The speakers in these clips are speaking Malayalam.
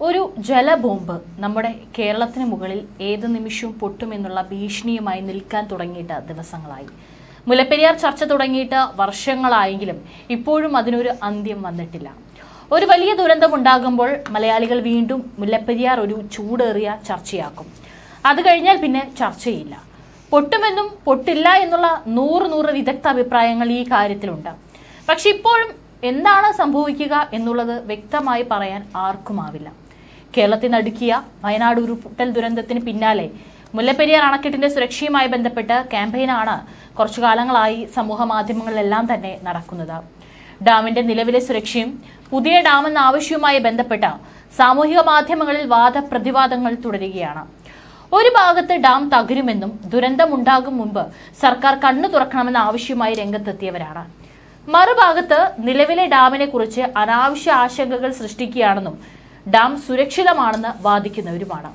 ഒരു ജലബോംബ് നമ്മുടെ കേരളത്തിന് മുകളിൽ ഏത് നിമിഷവും പൊട്ടുമെന്നുള്ള ഭീഷണിയുമായി നിൽക്കാൻ തുടങ്ങിയിട്ട് ദിവസങ്ങളായി. മുല്ലപ്പെരിയാർ ചർച്ച തുടങ്ങിയിട്ട് വർഷങ്ങളായെങ്കിലും ഇപ്പോഴും അതിനൊരു അന്ത്യം വന്നിട്ടില്ല. ഒരു വലിയ ദുരന്തമുണ്ടാകുമ്പോൾ മലയാളികൾ വീണ്ടും മുല്ലപ്പെരിയാർ ഒരു ചൂടേറിയ ചർച്ചയാക്കും. അത് കഴിഞ്ഞാൽ പിന്നെ ചർച്ചയില്ല. പൊട്ടുമെന്നും പൊട്ടില്ല എന്നുള്ള നൂറ് നൂറ് വിദഗ്ധ അഭിപ്രായങ്ങൾ ഈ കാര്യത്തിലുണ്ട്. പക്ഷെ ഇപ്പോഴും എന്താണ് സംഭവിക്കുക എന്നുള്ളത് വ്യക്തമായി പറയാൻ ആർക്കുമാവില്ല. കേരളത്തിൽ നടുക്കിയ വയനാട് ഉരുൾപൊട്ടൽ ദുരന്തത്തിന് പിന്നാലെ മുല്ലപ്പെരിയാർ അണക്കെട്ടിന്റെ സുരക്ഷയുമായി ബന്ധപ്പെട്ട് ക്യാമ്പയിനാണ് കുറച്ചു കാലങ്ങളായി സമൂഹ മാധ്യമങ്ങളിലെല്ലാം തന്നെ നടക്കുന്നത്. ഡാമിന്റെ നിലവിലെ സുരക്ഷയും പുതിയ ഡാമെന്ന ആവശ്യവുമായി ബന്ധപ്പെട്ട സാമൂഹിക മാധ്യമങ്ങളിൽ വാദപ്രതിവാദങ്ങൾ തുടരുകയാണ്. ഒരു ഭാഗത്ത് ഡാം തകരുമെന്നും ദുരന്തമുണ്ടാകും മുമ്പ് സർക്കാർ കണ്ണു തുറക്കണമെന്ന ആവശ്യവുമായി രംഗത്തെത്തിയവരാണ്. മറുഭാഗത്ത് നിലവിലെ ഡാമിനെ കുറിച്ച് അനാവശ്യ ആശങ്കകൾ സൃഷ്ടിക്കുകയാണെന്നും ഡാം സുരക്ഷിതമാണെന്ന് വാദിക്കുന്നവരുമാണ്.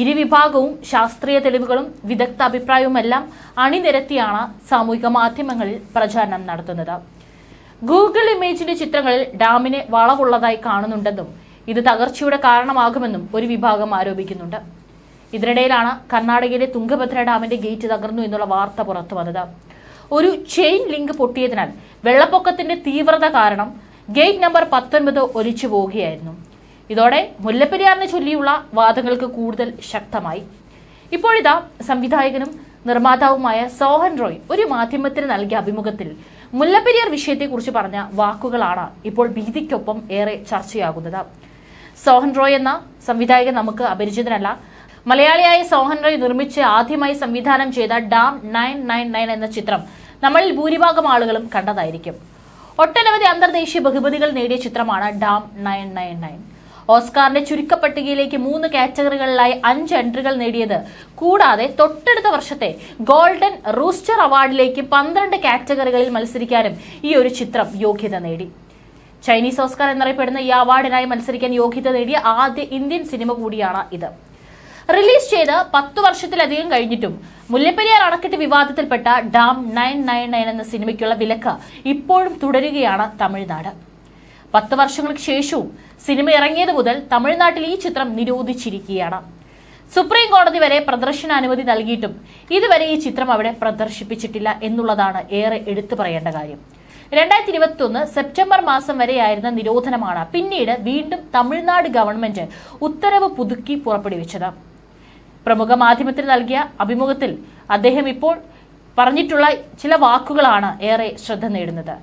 ഇരുവിഭാഗവും ശാസ്ത്രീയ തെളിവുകളും വിദഗ്ധ അഭിപ്രായവുമെല്ലാം അണിനിരത്തിയാണ് സാമൂഹിക മാധ്യമങ്ങളിൽ പ്രചാരണം നടത്തുന്നത്. ഗൂഗിൾ ഇമേജിന്റെ ചിത്രങ്ങളിൽ ഡാമിനെ വളവുള്ളതായി കാണുന്നുണ്ടെന്നും ഇത് തകർച്ചയുടെ കാരണമാകുമെന്നും ഒരു വിഭാഗം ആരോപിക്കുന്നുണ്ട്. ഇതിനിടയിലാണ് കർണാടകയിലെ തുംഗഭദ്ര ഡാമിന്റെ ഗേറ്റ് തകർന്നു എന്നുള്ള വാർത്ത പുറത്തു വന്നത്. ഒരു ചെയിൻ ലിങ്ക് പൊട്ടിയതിനാൽ വെള്ളപ്പൊക്കത്തിന്റെ തീവ്രത കാരണം ഗേറ്റ് നമ്പർ പത്തൊൻപത് ഒലിച്ചു പോവുകയായിരുന്നു. ഇതോടെ മുല്ലപ്പെരിയാറിനെ ചൊല്ലിയുള്ള വാദങ്ങൾക്ക് കൂടുതൽ ശക്തമായി. ഇപ്പോഴിതാ സംവിധായകനും നിർമ്മാതാവുമായ സോഹൻ റോയ് ഒരു മാധ്യമത്തിന് നൽകിയ അഭിമുഖത്തിൽ മുല്ലപ്പെരിയാർ വിഷയത്തെക്കുറിച്ച് പറഞ്ഞ വാക്കുകളാണ് ഇപ്പോൾ ഭീതിക്കൊപ്പം ഏറെ ചർച്ചയാകുന്നത്. സോഹൻ റോയ് എന്ന സംവിധായകൻ നമുക്ക് അപരിചിതനല്ല. മലയാളിയായ സോഹൻ റോയ് നിർമ്മിച്ച് ആദ്യമായി സംവിധാനം ചെയ്ത ഡാം നയൻ നയൻ നയൻ എന്ന ചിത്രം നമ്മളിൽ ഭൂരിഭാഗം ആളുകളും കണ്ടതായിരിക്കും. ഒട്ടനവധി അന്തർദേശീയ ബഹുമതികൾ നേടിയ ചിത്രമാണ് ഡാം നയൻ നയൻ നയൻ. ഓസ്കാറിന്റെ ചുരുക്കപ്പട്ടികയിലേക്ക് മൂന്ന് കാറ്റഗറികളിലായി അഞ്ച് എൻട്രികൾ നേടിയത്. കൂടാതെ തൊട്ടടുത്ത വർഷത്തെ ഗോൾഡൻ റൂസ്റ്റർ അവാർഡിലേക്ക് പന്ത്രണ്ട് കാറ്റഗറികളിൽ മത്സരിക്കാനും ഈ ഒരു ചിത്രം യോഗ്യത നേടി. ചൈനീസ് ഓസ്കാർ എന്നറിയപ്പെടുന്ന ഈ അവാർഡിനായി മത്സരിക്കാൻ യോഗ്യത നേടിയ ആദ്യ ഇന്ത്യൻ സിനിമ കൂടിയാണ് ഇത്. റിലീസ് ചെയ്ത് പത്തു വർഷത്തിലധികം കഴിഞ്ഞിട്ടും മുല്ലപ്പെരിയാർ അണക്കെട്ട് വിവാദത്തിൽപ്പെട്ട ഡാം നയൻ നയൻ നയൻ എന്ന സിനിമയ്ക്കുള്ള വിലക്ക് ഇപ്പോഴും തുടരുകയാണ് തമിഴ്നാട്. പത്ത് വർഷങ്ങൾക്ക് ശേഷവും സിനിമ ഇറങ്ങിയത് മുതൽ തമിഴ്നാട്ടിൽ ഈ ചിത്രം നിരോധിച്ചിരിക്കുകയാണ്. സുപ്രീം കോടതി വരെ പ്രദർശന അനുമതി നൽകിയിട്ടും ഇതുവരെ ഈ ചിത്രം അവിടെ പ്രദർശിപ്പിച്ചിട്ടില്ല എന്നുള്ളതാണ് ഏറെ എടുത്തു പറയേണ്ട കാര്യം. രണ്ടായിരത്തി ഇരുപത്തി ഒന്ന് സെപ്റ്റംബർ മാസം വരെയായിരുന്ന നിരോധനമാണ് പിന്നീട് വീണ്ടും തമിഴ്നാട് ഗവൺമെന്റ് ഉത്തരവ് പുതുക്കി പുറപ്പെടുവിച്ചത്. പ്രമുഖ മാധ്യമത്തിന് നൽകിയ അഭിമുഖത്തിൽ അദ്ദേഹം ഇപ്പോൾ പറഞ്ഞിട്ടുള്ള ചില വാക്കുകളാണ് ഏറെ ശ്രദ്ധ നേടുന്നത്.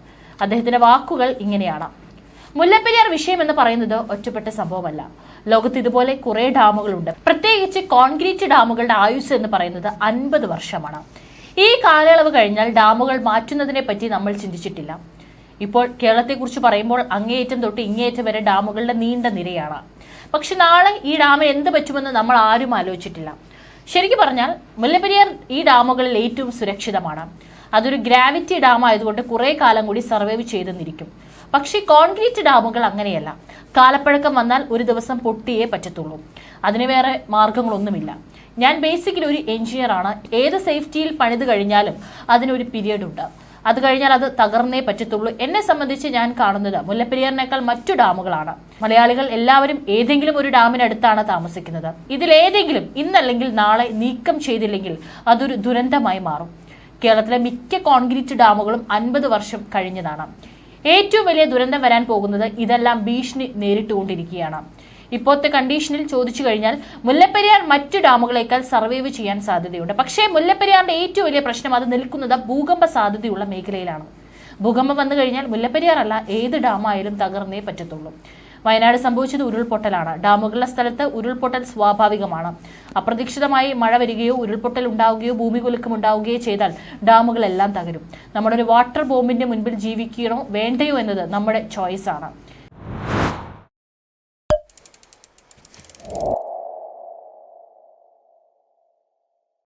അദ്ദേഹത്തിന്റെ വാക്കുകൾ ഇങ്ങനെയാണ്. മുല്ലപ്പെരിയാർ വിഷയം എന്ന് പറയുന്നത് ഒറ്റപ്പെട്ട സംഭവമല്ല. ലോകത്ത് ഇതുപോലെ കുറെ ഡാമുകളുണ്ട്. പ്രത്യേകിച്ച് കോൺക്രീറ്റ് ഡാമുകളുടെ ആയുസ് എന്ന് പറയുന്നത് അൻപത് വർഷമാണ്. ഈ കാലയളവ് കഴിഞ്ഞാൽ ഡാമുകൾ മാറ്റുന്നതിനെ പറ്റി നമ്മൾ ചിന്തിച്ചിട്ടില്ല. ഇപ്പോൾ കേരളത്തെക്കുറിച്ച് പറയുമ്പോൾ അങ്ങേയറ്റം തൊട്ട് ഇങ്ങേയറ്റം വരെ ഡാമുകളുടെ നീണ്ട നിരയാണ്. പക്ഷെ നാളെ ഈ ഡാമിന് എന്ത് പറ്റുമെന്ന് നമ്മൾ ആരും ആലോചിച്ചിട്ടില്ല. ശരിക്കും പറഞ്ഞാൽ മുല്ലപ്പെരിയാർ ഈ ഡാമുകളിൽ ഏറ്റവും സുരക്ഷിതമാണ്. അതൊരു ഗ്രാവിറ്റി ഡാം ആയതുകൊണ്ട് കുറേ കാലം കൂടി സർവൈവ് ചെയ്തെന്നിരിക്കും പക്ഷേ കോൺക്രീറ്റ് ഡാമുകൾ അങ്ങനെയല്ല. കാലപ്പഴക്കം വന്നാൽ ഒരു ദിവസം പൊട്ടിയേ പറ്റത്തുള്ളൂ. അതിന് വേറെ മാർഗങ്ങളൊന്നുമില്ല. ഞാൻ ബേസിക്കലി ഒരു എഞ്ചിനീയറാണ് ഏത് സേഫ്റ്റിയിൽ പണിത് കഴിഞ്ഞാലും അതിനൊരു പീരിയഡ് ഉണ്ട്. അത് കഴിഞ്ഞാൽ അത് തകർന്നേ പറ്റത്തുള്ളൂ. എന്നെ സംബന്ധിച്ച് ഞാൻ കാണുന്നത് മുല്ലപ്പെരിയാറിനേക്കാൾ മറ്റു ഡാമുകളാണ്. മലയാളികൾ എല്ലാവരും ഏതെങ്കിലും ഒരു ഡാമിനടുത്താണ് താമസിക്കുന്നത്. ഇതിലേതെങ്കിലും ഇന്നല്ലെങ്കിൽ നാളെ നീക്കം ചെയ്തില്ലെങ്കിൽ അതൊരു ദുരന്തമായി മാറും. കേരളത്തിലെ മിക്ക കോൺക്രീറ്റ് ഡാമുകളും അൻപത് വർഷം കഴിഞ്ഞതാണ്. ഏറ്റവും വലിയ ദുരന്തം വരാൻ പോകുന്നത് ഇതെല്ലാം ഭീഷണി നേരിട്ടുകൊണ്ടിരിക്കുകയാണ്. ഇപ്പോഴത്തെ കണ്ടീഷനിൽ ചോദിച്ചു കഴിഞ്ഞാൽ മുല്ലപ്പെരിയാർ മറ്റു ഡാമുകളേക്കാൾ സർവൈവ് ചെയ്യാൻ സാധ്യതയുണ്ട്. പക്ഷേ മുല്ലപ്പെരിയാറിന്റെ ഏറ്റവും വലിയ പ്രശ്നം അത് നിൽക്കുന്നത് ഭൂകമ്പ സാധ്യതയുള്ള മേഖലയിലാണ്. ഭൂകമ്പം വന്നു കഴിഞ്ഞാൽ മുല്ലപ്പെരിയാറല്ല ഏത് ഡാമായാലും തകർന്നേ പറ്റത്തുള്ളൂ. വയനാട് സംഭവിച്ചത് ഉരുൾപൊട്ടലാണ്. ഡാമുകളുടെ സ്ഥലത്ത് ഉരുൾപൊട്ടൽ സ്വാഭാവികമാണ്. അപ്രതീക്ഷിതമായി മഴ വരികയോ ഉരുൾപൊട്ടൽ ഉണ്ടാവുകയോ ഭൂമികുലുക്കം ഉണ്ടാവുകയോ ചെയ്താൽ ഡാമുകളെല്ലാം തകരും. നമ്മുടെ ഒരു വാട്ടർ ബോംബിന്റെ മുൻപിൽ ജീവിക്കണോ വേണ്ടയോ എന്നത് നമ്മുടെ ചോയ്സാണ്